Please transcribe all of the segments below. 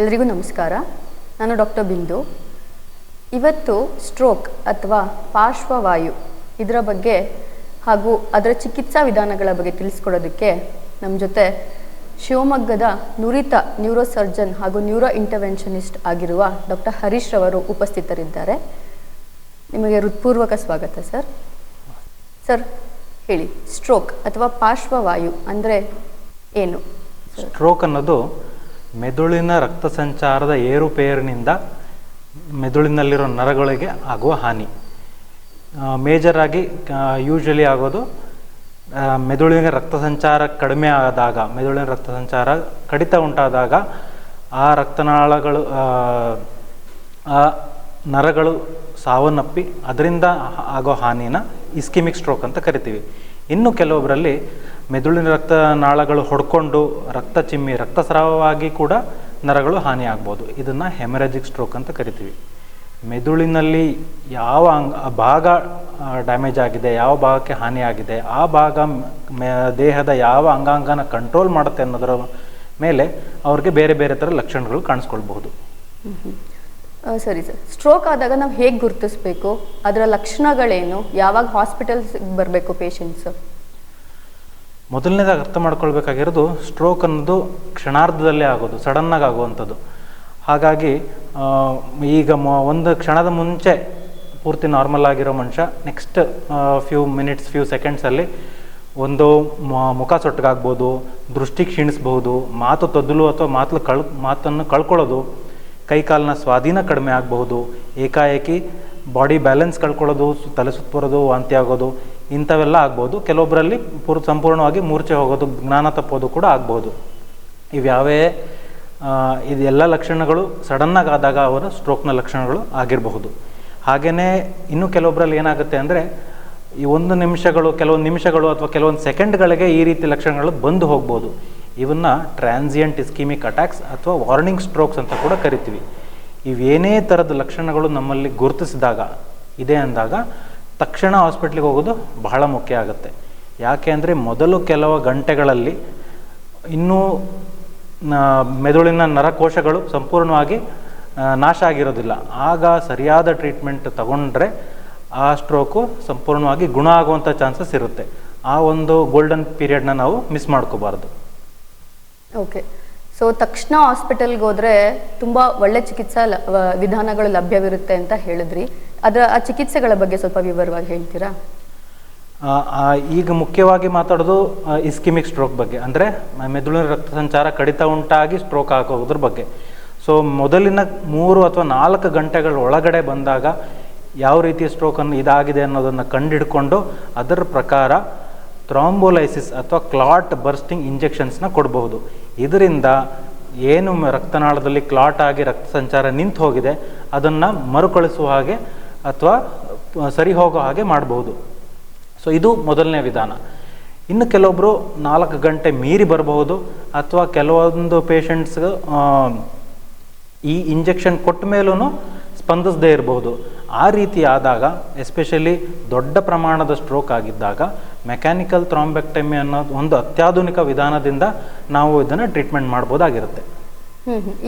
ಎಲ್ರಿಗೂ ನಮಸ್ಕಾರ. ನಾನು ಡಾಕ್ಟರ್ ಬಿಂದು. ಇವತ್ತು ಸ್ಟ್ರೋಕ್ ಅಥವಾ ಪಾರ್ಶ್ವವಾಯು ಇದರ ಬಗ್ಗೆ ಹಾಗೂ ಅದರ ಚಿಕಿತ್ಸಾ ವಿಧಾನಗಳ ಬಗ್ಗೆ ತಿಳಿಸ್ಕೊಡೋದಕ್ಕೆ ನಮ್ಮ ಜೊತೆ ಶಿವಮೊಗ್ಗದ ನುರಿತ ನ್ಯೂರೋ ಸರ್ಜನ್ ಹಾಗೂ ನ್ಯೂರೋ ಇಂಟರ್ವೆನ್ಷನಿಸ್ಟ್ ಆಗಿರುವ ಡಾಕ್ಟರ್ ಹರೀಶ್ ರವರು ಉಪಸ್ಥಿತರಿದ್ದಾರೆ. ನಿಮಗೆ ಹೃತ್ಪೂರ್ವಕ ಸ್ವಾಗತ, ಸರ್. ಸರ್, ಹೇಳಿ ಸ್ಟ್ರೋಕ್ ಅಥವಾ ಪಾರ್ಶ್ವವಾಯು ಅಂದರೆ ಏನು? ಸ್ಟ್ರೋಕ್ ಅನ್ನೋದು ಮೆದುಳಿನ ರಕ್ತ ಸಂಚಾರದ ಏರುಪೇರಿನಿಂದ ಮೆದುಳಿನಲ್ಲಿರೋ ನರಗಳಿಗೆ ಆಗುವ ಹಾನಿ. ಮೇಜರ್ ಆಗಿ ಯೂಶಲಿ ಆಗೋದು ಮೆದುಳಿನ ರಕ್ತ ಸಂಚಾರ ಕಡಿಮೆ ಆದಾಗ, ಮೆದುಳಿನ ರಕ್ತ ಸಂಚಾರ ಕಡಿತ ಉಂಟಾದಾಗ, ಆ ರಕ್ತನಾಳಗಳು, ಆ ನರಗಳು ಸಾವನ್ನಪ್ಪಿ ಅದರಿಂದ ಆಗೋ ಹಾನಿನ ಇಸ್ಕಿಮಿಕ್ ಸ್ಟ್ರೋಕ್ ಅಂತ ಕರಿತೀವಿ. ಇನ್ನು ಕೆಲವೊಬ್ಬರಲ್ಲಿ ಮೆದುಳಿನ ರಕ್ತ ನಾಳಗಳು ಹೊಡ್ಕೊಂಡು ರಕ್ತ ಚಿಮ್ಮಿ, ರಕ್ತಸ್ರಾವವಾಗಿ ಕೂಡ ನರಗಳು ಹಾನಿ ಆಗ್ಬೋದು ಇದನ್ನು ಹೆಮರೇಜಿಕ್ ಸ್ಟ್ರೋಕ್ ಅಂತ ಕರಿತೀವಿ. ಮೆದುಳಿನಲ್ಲಿ ಯಾವ ಅಂಗ ಭಾಗ ಡ್ಯಾಮೇಜ್ ಆಗಿದೆ, ಯಾವ ಭಾಗಕ್ಕೆ ಹಾನಿಯಾಗಿದೆ ಆ ಭಾಗ ದೇಹದ ಯಾವ ಅಂಗಾಂಗನ ಕಂಟ್ರೋಲ್ ಮಾಡುತ್ತೆ ಅನ್ನೋದರ ಮೇಲೆ ಅವ್ರಿಗೆ ಬೇರೆ ಬೇರೆ ಥರ ಲಕ್ಷಣಗಳು ಕಾಣಿಸ್ಕೊಳ್ಬಹುದು. ಸರಿ ಸರ್. ಸ್ಟ್ರೋಕ್ ಆದಾಗ ನಾವು ಹೇಗೆ ಗುರುತಿಸ್ಬೇಕು? ಅದರ ಲಕ್ಷಣಗಳೇನು? ಯಾವಾಗ ಹಾಸ್ಪಿಟಲ್ಸ್ ಬರಬೇಕು ಪೇಷಂಟ್ಸ್? ಮೊದಲನೇದಾಗಿ ಅರ್ಥ ಮಾಡ್ಕೊಳ್ಬೇಕಾಗಿರೋದು ಸ್ಟ್ರೋಕ್ ಅನ್ನೋದು ಕ್ಷಣಾರ್ಧದಲ್ಲೇ ಆಗೋದು ಸಡನ್ನಾಗಿ ಆಗುವಂಥದ್ದು. ಹಾಗಾಗಿ ಈಗ ಮ, ಒಂದು ಕ್ಷಣದ ಮುಂಚೆ ಪೂರ್ತಿ ನಾರ್ಮಲ್ ಆಗಿರೋ ಮನುಷ್ಯ ನೆಕ್ಸ್ಟ್ ಫ್ಯೂ ಮಿನಿಟ್ಸ್ ಫ್ಯೂ ಸೆಕೆಂಡ್ಸಲ್ಲಿ ಒಂದು ಮುಖ ಸೊಟ್ಟಗಾಗ್ಬೋದು ದೃಷ್ಟಿ ಕ್ಷೀಣಿಸ್ಬೋದು ಮಾತು ತದ್ದಲು ಅಥವಾ ಮಾತು ಕಳ್, ಮಾತನ್ನು ಕಳ್ಕೊಳ್ಳೋದು ಕೈಕಾಲಿನ ಸ್ವಾಧೀನ ಕಡಿಮೆ ಆಗಬಹುದು, ಏಕಾಏಕಿ ಬಾಡಿ ಬ್ಯಾಲೆನ್ಸ್ ಕಳ್ಕೊಳ್ಳೋದು, ತಲೆ ಸುತ್ತ ಬರೋದು ವಾಂತಿ ಆಗೋದು ಇಂಥವೆಲ್ಲ ಆಗ್ಬೋದು. ಕೆಲವೊಬ್ಬರಲ್ಲಿ ಪೂರ್, ಸಂಪೂರ್ಣವಾಗಿ ಮೂರ್ಛೆ ಹೋಗೋದು, ಜ್ಞಾನ ತಪ್ಪೋದು ಕೂಡ ಆಗ್ಬೋದು. ಇವ್ಯಾವೇ ಇದೆಲ್ಲ ಲಕ್ಷಣಗಳು ಸಡನ್ನಾಗಿ ಆದಾಗ ಅವರ ಸ್ಟ್ರೋಕ್ನ ಲಕ್ಷಣಗಳು ಆಗಿರಬಹುದು. ಹಾಗೆಯೇ ಇನ್ನು ಕೆಲವೊಬ್ಬರಲ್ಲಿ ಏನಾಗುತ್ತೆ ಅಂದರೆ, ಈ ಒಂದು ನಿಮಿಷಗಳು, ಕೆಲವೊಂದು ನಿಮಿಷಗಳು ಅಥವಾ ಕೆಲವೊಂದು ಸೆಕೆಂಡ್ಗಳಿಗೆ ಈ ರೀತಿ ಲಕ್ಷಣಗಳು ಬಂದು ಹೋಗ್ಬೋದು. ಇವನ್ನ ಟ್ರಾನ್ಸಿಯಂಟ್ ಇಸ್ಕಿಮಿಕ್ ಅಟ್ಯಾಕ್ಸ್ ಅಥವಾ ವಾರ್ನಿಂಗ್ ಸ್ಟ್ರೋಕ್ಸ್ ಅಂತ ಕೂಡ ಕರಿತೀವಿ. ಇವೇನೇ ಥರದ ಲಕ್ಷಣಗಳು ನಮ್ಮಲ್ಲಿ ಗುರುತಿಸಿದಾಗ, ಇದೆ ಅಂದಾಗ ತಕ್ಷಣ ಹಾಸ್ಪಿಟ್ಲಿಗೆ ಹೋಗೋದು ಬಹಳ ಮುಖ್ಯ ಆಗುತ್ತೆ. ಯಾಕೆ ಅಂದರೆ ಮೊದಲು ಕೆಲವು ಗಂಟೆಗಳಲ್ಲಿ ಇನ್ನೂ ಮೆದುಳಿನ ನರಕೋಶಗಳು ಸಂಪೂರ್ಣವಾಗಿ ನಾಶ ಆಗಿರೋದಿಲ್ಲ. ಆಗ ಸರಿಯಾದ ಟ್ರೀಟ್ಮೆಂಟ್ ತಗೊಂಡ್ರೆ ಆ ಸ್ಟ್ರೋಕು ಸಂಪೂರ್ಣವಾಗಿ ಗುಣ ಆಗುವಂಥ ಚಾನ್ಸಸ್ ಇರುತ್ತೆ. ಆ ಒಂದು ಗೋಲ್ಡನ್ ಪೀರಿಯಡ್ನ ನಾವು ಮಿಸ್ ಮಾಡ್ಕೋಬಾರ್ದು. ಓಕೆ ಸೊ ತಕ್ಷಣ ಹಾಸ್ಪಿಟಲ್ಗೆ ಹೋದರೆ ತುಂಬ ಒಳ್ಳೆ ಚಿಕಿತ್ಸಾ ವಿಧಾನಗಳು ಲಭ್ಯವಿರುತ್ತೆ ಅಂತ ಹೇಳಿದ್ರಿ. ಅದರ, ಆ ಚಿಕಿತ್ಸೆಗಳ ಬಗ್ಗೆ ಸ್ವಲ್ಪ ವಿವರವಾಗಿ ಹೇಳ್ತೀರಾ? ಈಗ ಮುಖ್ಯವಾಗಿ ಮಾತಾಡೋದು ಇಸ್ಕಿಮಿಕ್ ಸ್ಟ್ರೋಕ್ ಬಗ್ಗೆ. ಅಂದರೆ ಮೆದುಳಿನ ರಕ್ತ ಸಂಚಾರ ಕಡಿತ ಉಂಟಾಗಿ ಸ್ಟ್ರೋಕ್ ಆಗೋದ್ರ ಬಗ್ಗೆ. ಸೊ ಮೊದಲಿನ ಮೂರು ಅಥವಾ ನಾಲ್ಕು ಗಂಟೆಗಳ ಒಳಗಡೆ ಬಂದಾಗ ಯಾವ ರೀತಿ ಸ್ಟ್ರೋಕನ್ನು ಇದಾಗಿದೆ ಅನ್ನೋದನ್ನು ಕಂಡಿಡ್ಕೊಂಡು ಅದರ ಪ್ರಕಾರ ಥ್ರಾಂಬೋಲೈಸಿಸ್ ಅಥವಾ ಕ್ಲಾಟ್ ಬರ್ಸ್ಟಿಂಗ್ ಇಂಜೆಕ್ಷನ್ಸ್ನ ಕೊಡಬಹುದು. ಇದರಿಂದ ಏನು ರಕ್ತನಾಳದಲ್ಲಿ ಕ್ಲಾಟ್ ಆಗಿ ರಕ್ತ ಸಂಚಾರ ನಿಂತು ಹೋಗಿದೆ ಅದನ್ನು ಮರುಕಳಿಸುವ ಹಾಗೆ ಅಥವಾ ಸರಿ ಹೋಗೋ ಹಾಗೆ ಮಾಡಬಹುದು ಸೊ ಇದು ಮೊದಲನೇ ವಿಧಾನ. ಇನ್ನು ಕೆಲವೊಬ್ಬರು ನಾಲ್ಕು ಗಂಟೆ ಮೀರಿ ಬರಬಹುದು, ಅಥವಾ ಕೆಲವೊಂದು ಪೇಷಂಟ್ಸ್ ಈ ಇಂಜೆಕ್ಷನ್ ಕೊಟ್ಟ ಮೇಲೂ ಸ್ಪಂದಿಸದೇ ಇರಬಹುದು. ಆ ರೀತಿ ಆದಾಗ ಎಸ್ಪೆಷಲಿ ದೊಡ್ಡ ಪ್ರಮಾಣದ ಸ್ಟ್ರೋಕ್ ಆಗಿದ್ದಾಗ ಮೆಕ್ಯಾನಿಕಲ್ ಥ್ರಾಂಬೆಕ್ಟಮಿ ಅನ್ನೋದು ಒಂದು ಅತ್ಯಾಧುನಿಕ ವಿಧಾನದಿಂದ ನಾವು ಇದನ್ನು ಟ್ರೀಟ್ಮೆಂಟ್ ಮಾಡ್ಬೋದಾಗಿರುತ್ತೆ.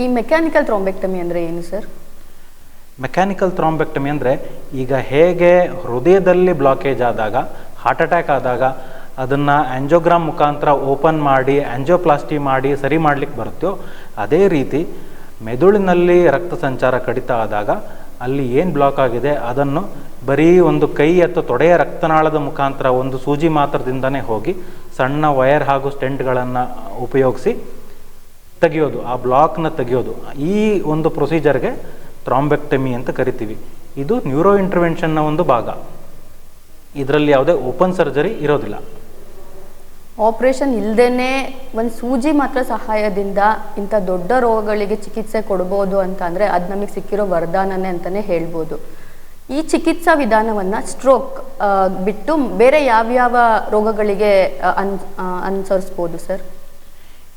ಈ ಮೆಕ್ಯಾನಿಕಲ್ ಥ್ರಾಂಬೆಕ್ಟಮಿ ಅಂದರೆ ಏನು ಸರ್ ಮೆಕ್ಯಾನಿಕಲ್ ಥ್ರಾಂಬೆಕ್ಟಮಿ ಅಂದರೆ ಈಗ ಹೇಗೆ ಹೃದಯದಲ್ಲಿ ಬ್ಲಾಕೇಜ್ ಆದಾಗ ಹಾರ್ಟ್ ಅಟ್ಯಾಕ್ ಆದಾಗ ಅದನ್ನು ಆ್ಯಂಜೋಗ್ರಾಮ್ ಮುಖಾಂತರ ಓಪನ್ ಮಾಡಿ ಆ್ಯಂಜೋಪ್ಲಾಸ್ಟಿ ಮಾಡಿ ಸರಿ ಮಾಡ್ಲಿಕ್ಕೆ ಬರುತ್ತೋ, ಅದೇ ರೀತಿ ಮೆದುಳಿನಲ್ಲಿ ರಕ್ತ ಸಂಚಾರ ಕಡಿತ ಆದಾಗ ಅಲ್ಲಿ ಏನು ಬ್ಲಾಕ್ ಆಗಿದೆ, ಅದನ್ನು ಬರೀ ಒಂದು ಕೈ ಅಥವಾ ತೊಡೆಯ ರಕ್ತನಾಳದ ಮುಖಾಂತರ ಒಂದು ಸೂಜಿ ಮಾತ್ರದಿಂದನೇ ಹೋಗಿ ಸಣ್ಣ ವಯರ್ ಹಾಗೂ ಸ್ಟೆಂಟ್ಗಳನ್ನು ಉಪಯೋಗಿಸಿ ತೆಗೆಯೋದು, ಆ ಬ್ಲಾಕ್ನ ತೆಗೆಯೋದು. ಈ ಒಂದು ಪ್ರೊಸೀಜರ್ಗೆ ಥ್ರಾಂಬೆಕ್ಟಮಿ ಅಂತ ಕರಿತೀವಿ. ಇದು ನ್ಯೂರೋ ಇಂಟರ್ವೆನ್ಷನ್ನ ಒಂದು ಭಾಗ. ಇದರಲ್ಲಿ ಯಾವುದೇ ಓಪನ್ ಸರ್ಜರಿ ಇರೋದಿಲ್ಲ. ಆಪರೇಷನ್ ಇಲ್ಲದೇ ಒಂದು ಸೂಜಿ ಮಾತ್ರ ಸಹಾಯದಿಂದ ಇಂಥ ದೊಡ್ಡ ರೋಗಗಳಿಗೆ ಚಿಕಿತ್ಸೆ ಕೊಡ್ಬೋದು ಅಂತ ಅಂದರೆ ಅದು ನಮಗೆ ಸಿಕ್ಕಿರೋ ವರದಾನನೇ ಅಂತಲೇ ಹೇಳ್ಬೋದು. ಈ ಚಿಕಿತ್ಸಾ ವಿಧಾನವನ್ನು ಸ್ಟ್ರೋಕ್ ಬಿಟ್ಟು ಬೇರೆ ಯಾವ್ಯಾವ ರೋಗಗಳಿಗೆ ಅನ್ ಅನುಸರಿಸ್ಬೋದು ಸರ್?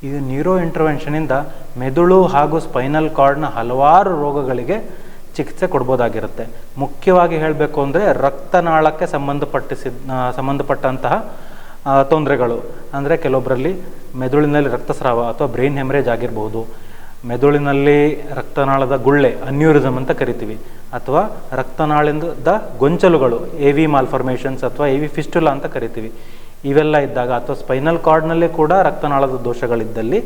ಇದು ನ್ಯೂರೋ ಇಂಟರ್ವೆನ್ಷನಿಂದ ಮೆದುಳು ಹಾಗೂ ಸ್ಪೈನಲ್ ಕಾರ್ಡ್ನ ಹಲವಾರು ರೋಗಗಳಿಗೆ ಚಿಕಿತ್ಸೆ ಕೊಡ್ಬೋದಾಗಿರುತ್ತೆ. ಮುಖ್ಯವಾಗಿ ಹೇಳಬೇಕು ಅಂದರೆ ರಕ್ತನಾಳಕ್ಕೆ ಸಂಬಂಧಪಟ್ಟಿಸಿದ ಸಂಬಂಧಪಟ್ಟಂತಹ ತೊಂದರೆಗಳು. ಅಂದರೆ ಕೆಲವೊಬ್ಬರಲ್ಲಿ ಮೆದುಳಿನಲ್ಲಿ ರಕ್ತಸ್ರಾವ ಅಥವಾ ಬ್ರೈನ್ ಹೆಮರೇಜ್ ಆಗಿರ್ಬೋದು ಮೆದುಳಿನಲ್ಲಿ ರಕ್ತನಾಳದ ಗುಳ್ಳೆ ಅನ್ಯೂರಿಸಮ್ ಅಂತ ಕರಿತೀವಿ. ಅಥವಾ ರಕ್ತನಾಳದ ಗೊಂಚಲುಗಳು ಎ ವಿ ಮಾಲ್ಫಾರ್ಮೇಷನ್ಸ್ ಅಥವಾ ಎ ವಿ ಫಿಸ್ಟುಲಾ ಅಂತ ಕರಿತೀವಿ. ಇವೆಲ್ಲ ಇದ್ದಾಗ ಅಥವಾ ಸ್ಪೈನಲ್ ಕಾರ್ಡ್ನಲ್ಲೇ ಕೂಡ ರಕ್ತನಾಳದ ದೋಷಗಳಿದ್ದಲ್ಲಿ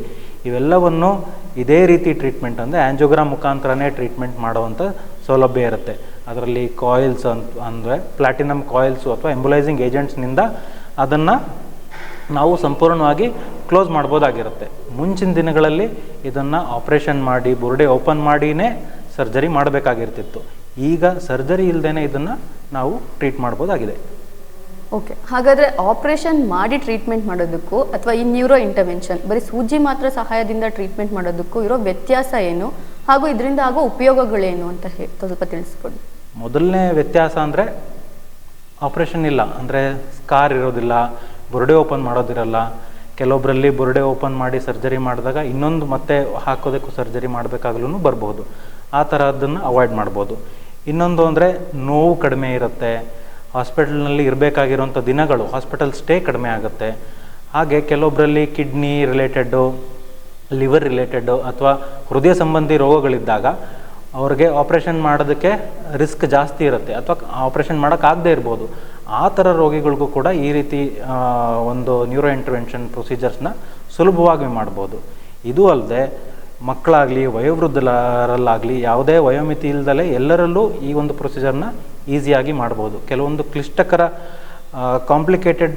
ಇವೆಲ್ಲವನ್ನು ಇದೇ ರೀತಿ ಟ್ರೀಟ್ಮೆಂಟ್ ಅಂದರೆ ಆ್ಯಂಜೋಗ್ರಾಮ್ ಮುಖಾಂತರನೇ ಟ್ರೀಟ್ಮೆಂಟ್ ಮಾಡುವಂಥ ಸೌಲಭ್ಯ ಇರುತ್ತೆ. ಅದರಲ್ಲಿ ಕಾಯಿಲ್ಸ್ ಅಂತ ಅಂದರೆ ಪ್ಲಾಟಿನಮ್ ಕಾಯಿಲ್ಸು ಅಥವಾ ಎಂಬುಲೈಸಿಂಗ್ ಏಜೆಂಟ್ಸ್ನಿಂದ ಅದನ್ನು ನಾವು ಸಂಪೂರ್ಣವಾಗಿ ಕ್ಲೋಸ್ ಮಾಡ್ಬೋದಾಗಿರುತ್ತೆ. ಮುಂಚಿನ ದಿನಗಳಲ್ಲಿ ಇದನ್ನು ಆಪ್ರೇಷನ್ ಮಾಡಿ, ಬುರುಡೆ ಓಪನ್ ಮಾಡಿನೇ ಸರ್ಜರಿ ಮಾಡಬೇಕಾಗಿರ್ತಿತ್ತು. ಈಗ ಸರ್ಜರಿ ಇಲ್ಲದೇ ಇದನ್ನು ನಾವು ಟ್ರೀಟ್ ಮಾಡ್ಬೋದಾಗಿದೆ. ಓಕೆ ಹಾಗಾದರೆ ಆಪರೇಷನ್ ಮಾಡಿ ಟ್ರೀಟ್ಮೆಂಟ್ ಮಾಡೋದಕ್ಕೂ ಅಥವಾ ಈ ನ್ಯೂರೋ ಇಂಟರ್ವೆನ್ಷನ್ ಬರೀ ಸೂಜಿ ಮಾತ್ರ ಸಹಾಯದಿಂದ ಟ್ರೀಟ್ಮೆಂಟ್ ಮಾಡೋದಕ್ಕೂ ಇರೋ ವ್ಯತ್ಯಾಸ ಏನು? ಹಾಗೂ ಇದರಿಂದ ಆಗೋ ಉಪಯೋಗಗಳೇನು ಅಂತ ಸ್ವಲ್ಪ ತಿಳಿಸ್ಕೊಡಿ. ಮೊದಲನೇ ವ್ಯತ್ಯಾಸ ಅಂದರೆ ಆಪ್ರೇಷನ್ ಇಲ್ಲ. ಅಂದರೆ ಸ್ಕಾರ್ ಇರೋದಿಲ್ಲ, ಬುರುಡೆ ಓಪನ್ ಮಾಡೋದಿರಲ್ಲ. ಕೆಲವೊಬ್ಬರಲ್ಲಿ ಬುರುಡೆ ಓಪನ್ ಮಾಡಿ ಸರ್ಜರಿ ಮಾಡಿದಾಗ ಇನ್ನೊಂದು ಮತ್ತೆ ಹಾಕೋದಕ್ಕೂ ಸರ್ಜರಿ ಮಾಡಬೇಕಾಗ್ಲೂ ಬರ್ಬೋದು. ಆ ಥರದ್ದನ್ನು ಅವಾಯ್ಡ್ ಮಾಡ್ಬೋದು. ಇನ್ನೊಂದು ಅಂದರೆ ನೋವು ಕಡಿಮೆ ಇರುತ್ತೆ. ಹಾಸ್ಪಿಟಲ್ನಲ್ಲಿ ಇರಬೇಕಾಗಿರುವಂಥ ದಿನಗಳು, ಹಾಸ್ಪಿಟಲ್ ಸ್ಟೇ ಕಡಿಮೆ ಆಗುತ್ತೆ. ಹಾಗೆ ಕೆಲವೊಬ್ಬರಲ್ಲಿ ಕಿಡ್ನಿ ರಿಲೇಟೆಡ್ಡು, ಲಿವರ್ ರಿಲೇಟೆಡ್ಡು ಅಥವಾ ಹೃದಯ ಸಂಬಂಧಿ ರೋಗಗಳಿದ್ದಾಗ ಅವ್ರಿಗೆ ಆಪ್ರೇಷನ್ ಮಾಡೋದಕ್ಕೆ ರಿಸ್ಕ್ ಜಾಸ್ತಿ ಇರುತ್ತೆ. ಅಥವಾ ಆಪ್ರೇಷನ್ ಮಾಡೋಕ್ಕಾಗದೇ ಇರ್ಬೋದು. ಆ ಥರ ರೋಗಿಗಳಿಗೂ ಕೂಡ ಈ ರೀತಿ ಒಂದು ನ್ಯೂರೋ ಇಂಟರ್ವೆನ್ಷನ್ ಪ್ರೊಸೀಜರ್ಸ್ನ ಸುಲಭವಾಗಿ ಮಾಡ್ಬೋದು. ಇದು ಅಲ್ಲದೆ ಮಕ್ಕಳಾಗಲಿ, ವಯೋವೃದ್ಧರಲ್ಲಾಗಲಿ, ಯಾವುದೇ ವಯೋಮಿತಿ ಇಲ್ಲದಲೇ ಎಲ್ಲರಲ್ಲೂ ಈ ಒಂದು ಪ್ರೊಸೀಜರ್ನ ಈಸಿಯಾಗಿ ಮಾಡ್ಬೋದು. ಕೆಲವೊಂದು ಕ್ಲಿಷ್ಟಕರ ಕಾಂಪ್ಲಿಕೇಟೆಡ್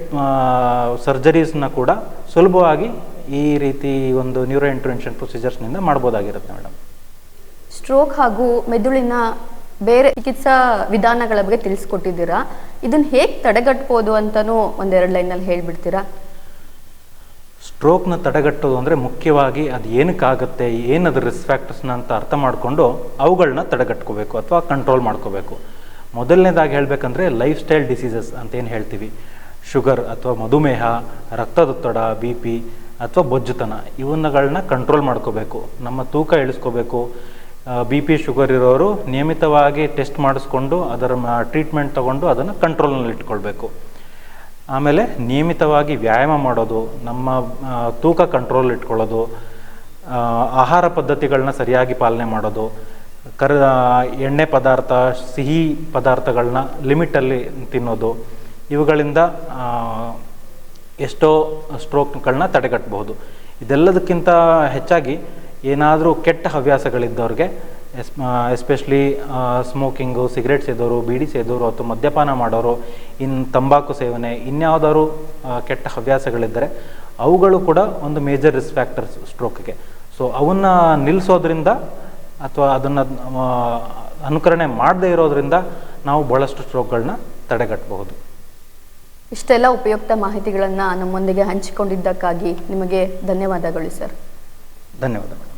ಸರ್ಜರೀಸ್ನ ಕೂಡ ಸುಲಭವಾಗಿ ಈ ರೀತಿ ಒಂದು ನ್ಯೂರೋ ಇಂಟರ್ವೆನ್ಷನ್ ಪ್ರೊಸೀಜರ್ಸ್ನಿಂದ ಮಾಡ್ಬೋದಾಗಿರುತ್ತೆ ಮೇಡಮ್. ಸ್ಟ್ರೋಕ್ ಹಾಗೂ ಮೆದುಳಿನ ಬೇರೆ ಚಿಕಿತ್ಸಾ ವಿಧಾನಗಳ ಬಗ್ಗೆ ತಿಳಿಸ್ಕೊಟ್ಟಿದ್ದೀರಾ? ಇದನ್ನು ಹೇಗೆ ತಡೆಗಟ್ಬೋದು ಅಂತಲೂ ಒಂದೆರಡು ಲೈನಲ್ಲಿ ಹೇಳಿಬಿಡ್ತೀರಾ? ಸ್ಟ್ರೋಕ್ನ ತಡೆಗಟ್ಟೋದು ಅಂದರೆ ಮುಖ್ಯವಾಗಿ ಅದು ಏನಕ್ಕಾಗುತ್ತೆ ಏನದು ರಿಸ್ಕ್ ಫ್ಯಾಕ್ಟರ್ಸ್ನ ಅಂತ ಅರ್ಥ ಮಾಡಿಕೊಂಡು ಅವುಗಳನ್ನ ತಡೆಗಟ್ಕೋಬೇಕು ಅಥವಾ ಕಂಟ್ರೋಲ್ ಮಾಡ್ಕೋಬೇಕು. ಮೊದಲನೇದಾಗಿ ಹೇಳಬೇಕಂದ್ರೆ ಲೈಫ್ ಸ್ಟೈಲ್ ಡಿಸೀಸಸ್ ಅಂತ ಏನು ಹೇಳ್ತೀವಿ. ಶುಗರ್ ಅಥವಾ ಮಧುಮೇಹ, ರಕ್ತದೊತ್ತಡ ಬಿ ಪಿ ಅಥವಾ ಬೊಜ್ಜುತನ, ಇವನ್ನಗಳನ್ನ ಕಂಟ್ರೋಲ್ ಮಾಡ್ಕೋಬೇಕು. ನಮ್ಮ ತೂಕ ಇಳಿಸ್ಕೋಬೇಕು. ಬಿ ಪಿ ಶುಗರ್ ಇರೋರು ನಿಯಮಿತವಾಗಿ ಟೆಸ್ಟ್ ಮಾಡಿಸ್ಕೊಂಡು ಅದರ ಟ್ರೀಟ್ಮೆಂಟ್ ತಗೊಂಡು ಅದನ್ನು ಕಂಟ್ರೋಲ್ನಲ್ಲಿ ಇಟ್ಕೊಳ್ಬೇಕು ಆಮೇಲೆ ನಿಯಮಿತವಾಗಿ ವ್ಯಾಯಾಮ ಮಾಡೋದು, ನಮ್ಮ ತೂಕ ಕಂಟ್ರೋಲ್ ಇಟ್ಕೊಳ್ಳೋದು ಆಹಾರ ಪದ್ಧತಿಗಳನ್ನ ಸರಿಯಾಗಿ ಪಾಲನೆ ಮಾಡೋದು ಕರ, ಎಣ್ಣೆ ಪದಾರ್ಥ, ಸಿಹಿ ಪದಾರ್ಥಗಳನ್ನ ಲಿಮಿಟಲ್ಲಿ ತಿನ್ನೋದು, ಇವುಗಳಿಂದ ಎಷ್ಟೋ ಸ್ಟ್ರೋಕ್ಗಳನ್ನ ತಡೆಗಟ್ಟಬಹುದು ಇದೆಲ್ಲದಕ್ಕಿಂತ ಹೆಚ್ಚಾಗಿ ಏನಾದರೂ ಕೆಟ್ಟ ಹವ್ಯಾಸಗಳಿದ್ದವ್ರಿಗೆ, ಎಸ್ ಎಸ್ಪೆಷಲಿ ಸ್ಮೋಕಿಂಗು, ಸಿಗರೇಟ್ ಸೇದೋರು, ಬೀಡಿ ಸೇದೋರು ಅಥವಾ ಮದ್ಯಪಾನ ಮಾಡೋರು ಇನ್ನು ತಂಬಾಕು ಸೇವನೆ, ಇನ್ಯಾವುದಾದ್ರು ಕೆಟ್ಟ ಹವ್ಯಾಸಗಳಿದ್ದರೆ, ಅವುಗಳು ಕೂಡ ಒಂದು ಮೇಜರ್ ರಿಸ್ಕ್ ಫ್ಯಾಕ್ಟರ್ಸ್ ಸ್ಟ್ರೋಕ್ಗೆ. ಸೊ, ಅವನ್ನ ನಿಲ್ಲಿಸೋದ್ರಿಂದ ಅಥವಾ ಅದನ್ನು ಅನುಕರಣೆ ಮಾಡದೇ ಇರೋದ್ರಿಂದ ನಾವು ಭಾಳಷ್ಟು ಸ್ಟ್ರೋಕ್ಗಳನ್ನ ತಡೆಗಟ್ಟಬಹುದು ಇಷ್ಟೆಲ್ಲ ಉಪಯುಕ್ತ ಮಾಹಿತಿಗಳನ್ನು ನಮ್ಮೊಂದಿಗೆ ಹಂಚಿಕೊಂಡಿದ್ದಕ್ಕಾಗಿ ನಿಮಗೆ ಧನ್ಯವಾದಗಳು ಸರ್. ಧನ್ಯವಾದಗಳು.